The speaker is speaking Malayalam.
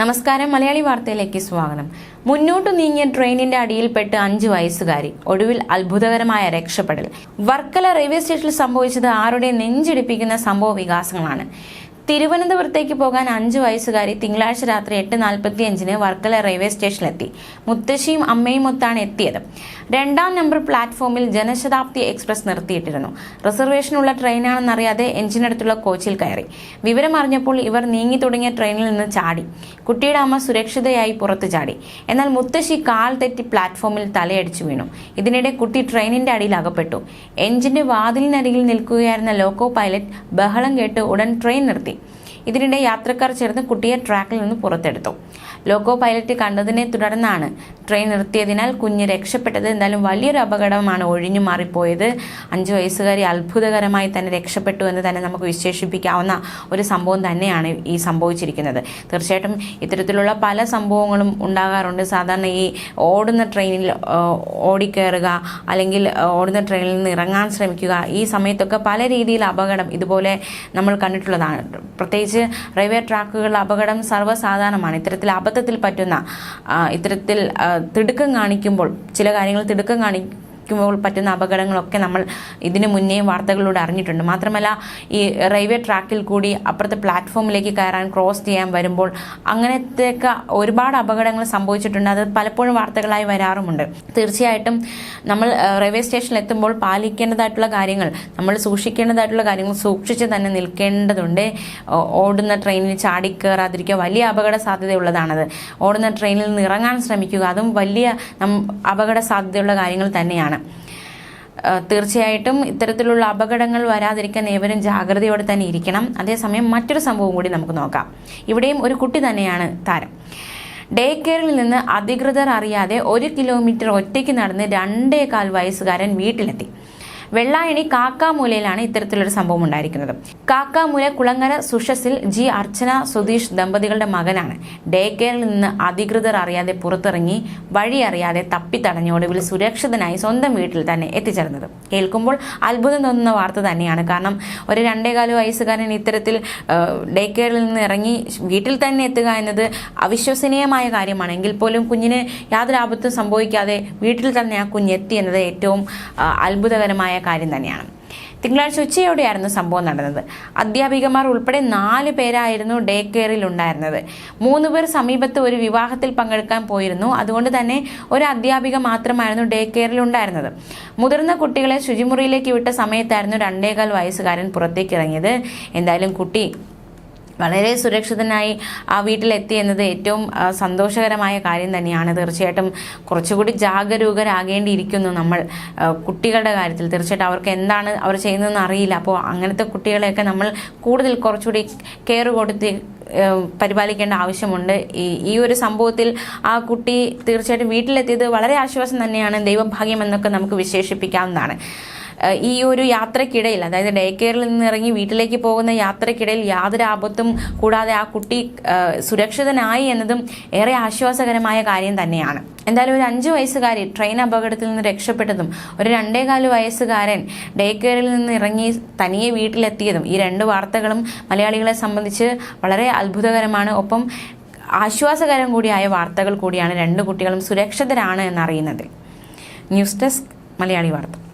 നമസ്കാരം മലയാളി വാർത്തയിലേക്ക് സ്വാഗതം. മുന്നോട്ടു നീങ്ങിയ ട്രെയിനിന്റെ അടിയിൽപ്പെട്ട് അഞ്ചു വയസ്സുകാരി ഒടുവിൽ അത്ഭുതകരമായ രക്ഷപ്പെടൽ. വർക്കല റെയിൽവേ സ്റ്റേഷനിൽ സംഭവിച്ചത് ആരുടെ നെഞ്ചിടിപ്പിക്കുന്ന സംഭവ വികാസങ്ങളാണ്. തിരുവനന്തപുരത്തേക്ക് പോകാൻ അഞ്ചു വയസ്സുകാരി തിങ്കളാഴ്ച രാത്രി എട്ട് നാൽപ്പത്തി അഞ്ചിന് വർക്കല റെയിൽവേ സ്റ്റേഷനിലെത്തി. മുത്തശ്ശിയും അമ്മയും ഒത്താണ് എത്തിയത്. രണ്ടാം നമ്പർ പ്ലാറ്റ്ഫോമിൽ ജനശതാബ്ദി എക്സ്പ്രസ് നിർത്തിയിട്ടിരുന്നു. റിസർവേഷനുള്ള ട്രെയിനാണെന്നറിയാതെ എഞ്ചിനടുത്തുള്ള കോച്ചിൽ കയറി. വിവരം അറിഞ്ഞപ്പോൾ ഇവർ നീങ്ങി തുടങ്ങിയ ട്രെയിനിൽ നിന്ന് ചാടി. കുട്ടിയുടെ അമ്മ സുരക്ഷിതയായി പുറത്തു ചാടി. എന്നാൽ മുത്തശ്ശി കാൽ തെറ്റി പ്ലാറ്റ്ഫോമിൽ തലയടിച്ചു വീണു. ഇതിനിടെ കുട്ടി ട്രെയിനിന്റെ അടിയിൽ അകപ്പെട്ടു. എഞ്ചിന്റെ വാതിലിനരികിൽ നിൽക്കുകയായിരുന്ന ലോക്കോ പൈലറ്റ് ബഹളം കേട്ട് ഉടൻ ട്രെയിൻ നിർത്തി. ഇതിനിടെ യാത്രക്കാർ ചേർന്ന് കുട്ടിയെ ട്രാക്കിൽ നിന്ന് പുറത്തെടുത്തു. ലോക്കോ പൈലറ്റ് കണ്ടതിനെ തുടർന്നാണ് ട്രെയിൻ നിർത്തിയതിനാൽ കുഞ്ഞ് രക്ഷപ്പെട്ടത് എന്തായാലും വലിയൊരു അപകടമാണ് ഒഴിഞ്ഞു മാറിപ്പോയത്. അഞ്ചു വയസ്സുകാരി അത്ഭുതകരമായി തന്നെ രക്ഷപ്പെട്ടു എന്ന് തന്നെ നമുക്ക് വിശേഷിപ്പിക്കാവുന്ന ഒരു സംഭവം തന്നെയാണ് ഈ സംഭവിച്ചിരിക്കുന്നത്. തീർച്ചയായിട്ടും ഇത്തരത്തിലുള്ള പല സംഭവങ്ങളും ഉണ്ടാകാറുണ്ട്. സാധാരണ ഈ ഓടുന്ന ട്രെയിനിൽ ഓടിക്കയറുക അല്ലെങ്കിൽ ഓടുന്ന ട്രെയിനിൽ നിന്ന് ഇറങ്ങാൻ ശ്രമിക്കുക ഈ സമയത്തൊക്കെ പല രീതിയിൽ അപകടം ഇതുപോലെ നമ്മൾ കണ്ടിട്ടുള്ളതാണ്. പ്രത്യേകിച്ച് റെയിൽവേ ട്രാക്കുകളിൽ അപകടം സർവസാധാരണമാണ്. ഇത്തരത്തിൽ അബദ്ധത്തിൽ പറ്റുന്ന ഇത്തരത്തിൽ തിടുക്കം കാണിക്കുമ്പോൾ ചില കാര്യങ്ങൾ തിടുക്കം കാണി ുമ്പോൾ പറ്റുന്ന അപകടങ്ങളൊക്കെ നമ്മൾ ഇതിനു മുന്നേയും വാർത്തകളിലൂടെ അറിഞ്ഞിട്ടുണ്ട്. മാത്രമല്ല ഈ റെയിൽവേ ട്രാക്കിൽ കൂടി അപ്പുറത്തെ പ്ലാറ്റ്ഫോമിലേക്ക് കയറാൻ ക്രോസ് ചെയ്യാൻ വരുമ്പോൾ അങ്ങനത്തെയൊക്കെ ഒരുപാട് അപകടങ്ങൾ സംഭവിച്ചിട്ടുണ്ട്. അത് പലപ്പോഴും വാർത്തകളായി വരാറുമുണ്ട്. തീർച്ചയായിട്ടും നമ്മൾ റെയിൽവേ സ്റ്റേഷനിൽ എത്തുമ്പോൾ പാലിക്കേണ്ടതായിട്ടുള്ള കാര്യങ്ങൾ നമ്മൾ സൂക്ഷിക്കേണ്ടതായിട്ടുള്ള കാര്യങ്ങൾ സൂക്ഷിച്ച് തന്നെ നിൽക്കേണ്ടതുണ്ട്. ഓടുന്ന ട്രെയിനിൽ ചാടിക്കയറാതിരിക്കുക വലിയ അപകട സാധ്യതയുള്ളതാണത്. ഓടുന്ന ട്രെയിനിൽ നിന്ന് ഇറങ്ങാൻ ശ്രമിക്കുക അതും വലിയ അപകട സാധ്യതയുള്ള കാര്യങ്ങൾ തന്നെയാണ്. ആ, തീർച്ചയായിട്ടും ഇത്തരത്തിലുള്ള അപകടങ്ങൾ വരാതിരിക്കാൻ ഏവരും ജാഗ്രതയോടെ തന്നെ ഇരിക്കണം. അതേസമയം മറ്റൊരു സംഭവം കൂടി നമുക്ക് നോക്കാം. ഇവിടെയും ഒരു കുട്ടി തന്നെയാണ് താരം. ഡേ കെയറിൽ നിന്ന് അധികൃതർ അറിയാതെ ഒരു കിലോമീറ്റർ ഒറ്റയ്ക്ക് നടന്ന് രണ്ടേകാൽ വയസ്സുകാരൻ വീട്ടിലെത്തി. വെള്ളായണി കാക്കാമൂലയിലാണ് ഇത്തരത്തിലൊരു സംഭവം ഉണ്ടായിരിക്കുന്നത്. കാക്കാമൂല കുളങ്ങര സുഷസിൽ ജി അർച്ചന സുധീഷ് ദമ്പതികളുടെ മകനാണ്. ഡേ കെയറിൽ നിന്ന് അധികൃതർ അറിയാതെ പുറത്തിറങ്ങി വഴി അറിയാതെ തപ്പിത്തടഞ്ഞ ഒടുവിൽ സുരക്ഷിതനായി സ്വന്തം വീട്ടിൽ തന്നെ എത്തിച്ചേർന്നത്. കേൾക്കുമ്പോൾ അത്ഭുതം തോന്നുന്ന വാർത്ത തന്നെയാണ്. കാരണം ഒരു രണ്ടേകാൽ വയസ്സുകാരൻ ഇത്തരത്തിൽ ഡേ കെയറിൽ നിന്ന് ഇറങ്ങി വീട്ടിൽ തന്നെ എത്തുക എന്നത് അവിശ്വസനീയമായ കാര്യമാണ്. എങ്കിൽ പോലും കുഞ്ഞിന് യാതൊരു ആപത്തും സംഭവിക്കാതെ വീട്ടിൽ തന്നെ ആ കുഞ്ഞെത്തി എന്നത് ഏറ്റവും അത്ഭുതകരമായ കാര്യം തന്നെയാണ്. തിങ്കളാഴ്ച ഉച്ചയോടെയായിരുന്നു സംഭവം നടന്നത്. അധ്യാപികമാർ ഉൾപ്പെടെ നാല് പേരായിരുന്നു ഡേ കെയറിൽ ഉണ്ടായിരുന്നത്. മൂന്ന് പേർ സമീപത്ത് ഒരു വിവാഹത്തിൽ പങ്കെടുക്കാൻ പോയിരുന്നു. അതുകൊണ്ട് തന്നെ ഒരു അധ്യാപിക മാത്രമായിരുന്നു ഡേ കെയറിൽ ഉണ്ടായിരുന്നത്. മുതിർന്ന കുട്ടികളെ ശുചിമുറിയിലേക്ക് വിട്ട സമയത്തായിരുന്നു രണ്ടേകാൽ വയസ്സുകാരൻ പുറത്തേക്ക് ഇറങ്ങിയത്. എന്തായാലും കുട്ടി വളരെ സുരക്ഷിതനായി ആ വീട്ടിലെത്തി എന്നത് ഏറ്റവും സന്തോഷകരമായ കാര്യം തന്നെയാണ്. തീർച്ചയായിട്ടും കുറച്ചുകൂടി ജാഗരൂകരാകേണ്ടിയിരിക്കുന്നു നമ്മൾ. കുട്ടികളുടെ കാര്യത്തിൽ തീർച്ചയായിട്ടും അവർക്ക് എന്താണ് അവർ ചെയ്യുന്നതെന്ന് അറിയില്ല. അപ്പോൾ അങ്ങനത്തെ കുട്ടികളെയൊക്കെ നമ്മൾ കൂടുതൽ കുറച്ചുകൂടി കെയർ കൊടുത്ത് പരിപാലിക്കേണ്ട ആവശ്യമുണ്ട്. ഈ ഈ ഒരു സംഭവത്തിൽ ആ കുട്ടി തീർച്ചയായിട്ടും വീട്ടിലെത്തിയത് വളരെ ആശ്വാസം തന്നെയാണ്. ദൈവഭാഗ്യം എന്നൊക്കെ നമുക്ക് വിശേഷിപ്പിക്കാവുന്നതാണ്. ഈ ഒരു യാത്രക്കിടയിൽ അതായത് ഡേ കെയറിൽ നിന്ന് ഇറങ്ങി വീട്ടിലേക്ക് പോകുന്ന യാത്രക്കിടയിൽ യാതൊരു ആപത്തും കൂടാതെ ആ കുട്ടി സുരക്ഷിതനായി എന്നതും ഏറെ ആശ്വാസകരമായ കാര്യം തന്നെയാണ്. എന്തായാലും ഒരു അഞ്ച് വയസ്സുകാരി ട്രെയിൻ അപകടത്തിൽ നിന്ന് രക്ഷപ്പെട്ടതും ഒരു രണ്ടേകാൽ വയസ്സുകാരൻ ഡേ കെയറിൽ നിന്ന് ഇറങ്ങി തനിയെ വീട്ടിലെത്തിയതും ഈ രണ്ട് വാർത്തകളും മലയാളികളെ സംബന്ധിച്ച് വളരെ അത്ഭുതകരമാണ്. ഒപ്പം ആശ്വാസകരം കൂടിയായ വാർത്തകൾ കൂടിയാണ് രണ്ട് കുട്ടികളും സുരക്ഷിതരാണ് എന്നറിയുന്നത്. ന്യൂസ് ഡെസ്ക് മലയാളി വാർത്ത.